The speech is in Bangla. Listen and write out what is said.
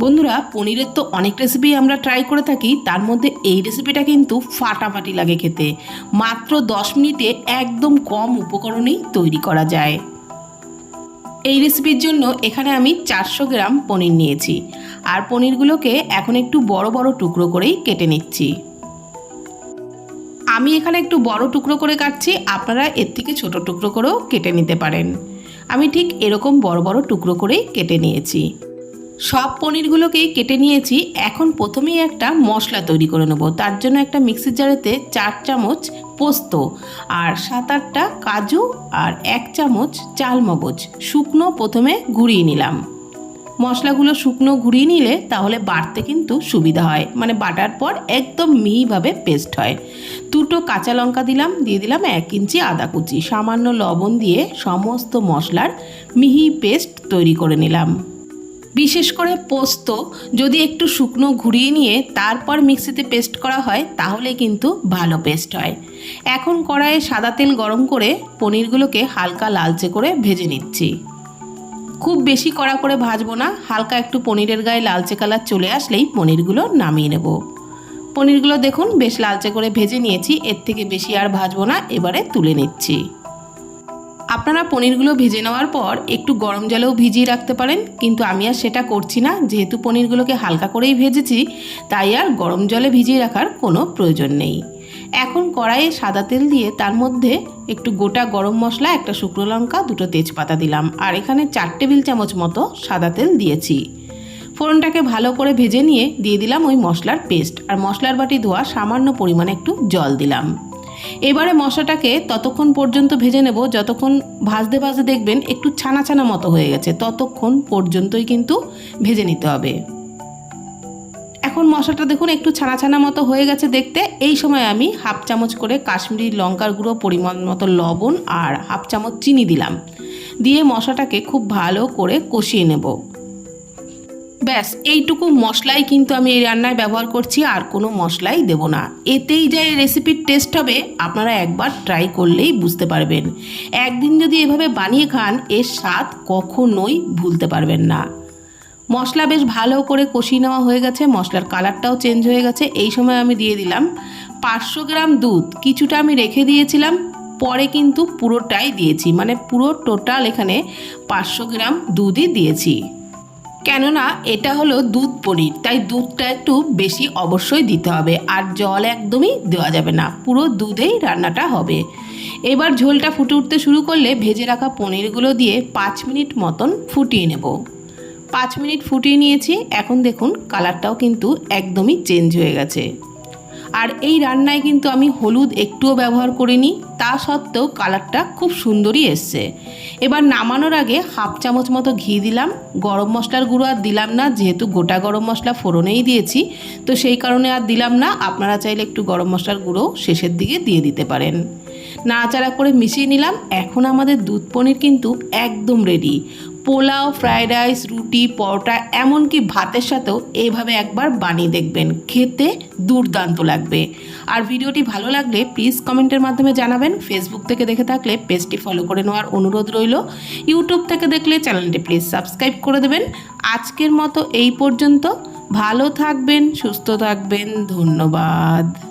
বন্ধুরা, পনিরের তো অনেক রেসিপি আমরা ট্রাই করে থাকি, তার মধ্যে এই রেসিপিটা কিন্তু ফাটাফাটি লাগে খেতে। মাত্র দশ মিনিটে একদম কম উপকরণেই তৈরি করা যায়। এই রেসিপির জন্য এখানে আমি চারশো গ্রাম পনির নিয়েছি। আর পনিরগুলোকে এখন একটু বড় বড় টুকরো করেই কেটে নিচ্ছি। আমি এখানে একটু বড় টুকরো করে কাটছি, আপনারা এর থেকে ছোট টুকরো করেও কেটে নিতে পারেন। আমি ঠিক এরকম বড় বড় টুকরো করেই কেটে নিয়েছি। সব পনিরগুলোকেই কেটে নিয়েছি। এখন প্রথমেই একটা মশলা তৈরি করে নেব। তার জন্য একটা মিক্সির জারেতে চার চামচ পোস্ত আর সাত আটটা কাজু আর এক চামচ চালমগজ শুকনো প্রথমে ঘুরিয়ে নিলাম। মশলাগুলো শুকনো ঘুরিয়ে নিলে তাহলে বাটতে কিন্তু সুবিধা হয়। মানে বাটার পর একদম মিহিভাবে পেস্ট হয়। দুটো কাঁচা লঙ্কা দিলাম, দিয়ে দিলাম এক ইঞ্চি আদা কুচি। সামান্য লবণ দিয়ে সমস্ত মশলার মিহি পেস্ট তৈরি করে নিলাম। বিশেষ করে পোস্ত যদি একটু শুকনো ঘুরিয়ে নিয়ে তারপর মিক্সিতে পেস্ট করা হয়, তাহলে কিন্তু ভালো পেস্ট হয়। এখন কড়াইয়ে সাদা তেল গরম করে পনিরগুলোকে হালকা লালচে করে ভেজে নিচ্ছি। খুব বেশি কড়া করে ভাজবো না, হালকা একটু পনিরের গায়ে লালচে কালার চলে আসলেই পনিরগুলো নামিয়ে নেব। পনিরগুলো দেখুন, বেশ লালচে করে ভেজে নিয়েছি, এর থেকে বেশি আর ভাজবো না, এবারে তুলে নিচ্ছি। আপনারা পনিরগুলো ভেজে নেওয়ার পর একটু গরম জলেও ভিজিয়ে রাখতে পারেন, কিন্তু আমি আর সেটা করছি না। যেহেতু পনিরগুলোকে হালকা করেই ভেজেছি, তাই আর গরম জলে ভিজিয়ে রাখার কোনো প্রয়োজন নেই। এখন কড়াইয়ে সাদা তেল দিয়ে তার মধ্যে একটু গোটা গরম মশলা, একটা শুকনো লঙ্কা, দুটো তেজপাতা দিলাম। আর এখানে চার টেবিল চামচ মতো সাদা তেল দিয়েছি। ফোড়নটাকে ভালো করে ভেজে নিয়ে দিয়ে দিলাম ওই মশলার পেস্ট। আর মশলার বাটি ধোয়া সামান্য পরিমাণে একটু জল দিলাম। এবারে মশলাটাকে ততক্ষণ পর্যন্ত ভেজে নেব। যতক্ষণ ভাজতে ভাজতে দেখবেন একটু ছানা ছানা মতো হয়ে গেছে। ততক্ষণ পর্যন্তই কিন্তু ভেজে নিতে হবে। এখন মশলাটা দেখুন একটু ছানা ছানা মতো হয়ে গেছে দেখতে। এই সময় আমি হাফ চামচ করে কাশ্মীরি লঙ্কার গুঁড়ো, পরিমাণ মতো লবণ আর হাফ চামচ চিনি দিলাম। দিয়ে মশলাটাকে খুব ভালো করে কষিয়ে নেব। ব্যাস, এইটুকু মশলাই কিন্তু আমি এই রান্নায় ব্যবহার করছি, আর কোনো মশলাই দেব না। এতেই যে এই রেসিপির টেস্ট হবে, আপনারা একবার ট্রাই করলেই বুঝতে পারবেন। একদিন যদি এভাবে বানিয়ে খান, এর স্বাদ কখনোই ভুলতে পারবেন না। মশলা বেশ ভালো করে কষিয়ে নেওয়া হয়ে গেছে, মশলার কালারটাও চেঞ্জ হয়ে গেছে। এই সময় আমি দিয়ে দিলাম পাঁচশো গ্রাম দুধ। কিছুটা আমি রেখে দিয়েছিলাম, পরে কিন্তু পুরোটাই দিয়েছি। মানে পুরো টোটাল এখানে পাঁচশো গ্রাম দুধই দিয়েছি। কেননা এটা হলো দুধ পনির, তাই দুধটা একটু বেশি অবশ্যই দিতে হবে আর জল একদমই দেওয়া যাবে না, পুরো দুধেই রান্নাটা হবে। এবার ঝোলটা ফুটে উঠতে শুরু করলে ভেজে রাখা পনিরগুলো দিয়ে পাঁচ মিনিট মতন ফুটিয়ে নেব। পাঁচ মিনিট ফুটিয়ে নিয়েছি, এখন দেখুন কালারটাও কিন্তু একদমই চেঞ্জ হয়ে গেছে। আর এই রান্নায় কিন্তু আমি হলুদ একটুও ব্যবহার করিনি, তা সত্ত্বেও কালারটা খুব সুন্দরই এসছে। এবার নামানোর আগে হাফ চামচ মতো ঘি দিলাম, গরম মশলার গুঁড়ো আর দিলাম না, যেহেতু গোটা গরম মশলা ফোড়নেই দিয়েছি, তো সেই কারণে আর দিলাম না, আপনারা চাইলে একটু গরম মশলার গুঁড়ো শেষের দিকে দিয়ে দিতে পারেন। নাড়াচাড়া করে মিশিয়ে নিলাম, এখন আমাদের দুধ পনির কিন্তু একদম রেডি পোলাও ফ্রায়েড রাইস রুটি, পরোটা, এমনকি ভাতের সাথেও এইভাবে একবার বানিয়ে দেখবেন। খেতে দুর্দান্ত লাগবে। আর ভিডিওটি ভালো লাগলে প্লিজ কমেন্টের মাধ্যমে জানাবেন। ফেসবুক থেকে দেখে থাকলে পেজটি ফলো করে নেওয়ার অনুরোধ রইল। ইউটিউব থেকে দেখলে চ্যানেলটি প্লিজ সাবস্ক্রাইব করে দেবেন। আজকের মতো এই পর্যন্ত। ভালো থাকবেন, সুস্থ থাকবেন। ধন্যবাদ।